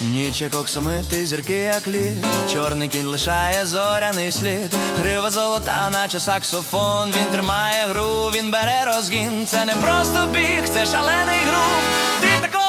Ніч як оксамити, зірки, як лід. Чорний кінь лишає зоряний слід, Грива золота, наче саксофон, він тримає гру, він бере розгін, це не просто біг, це шалений гру. Ти тако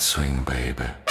swing, baby.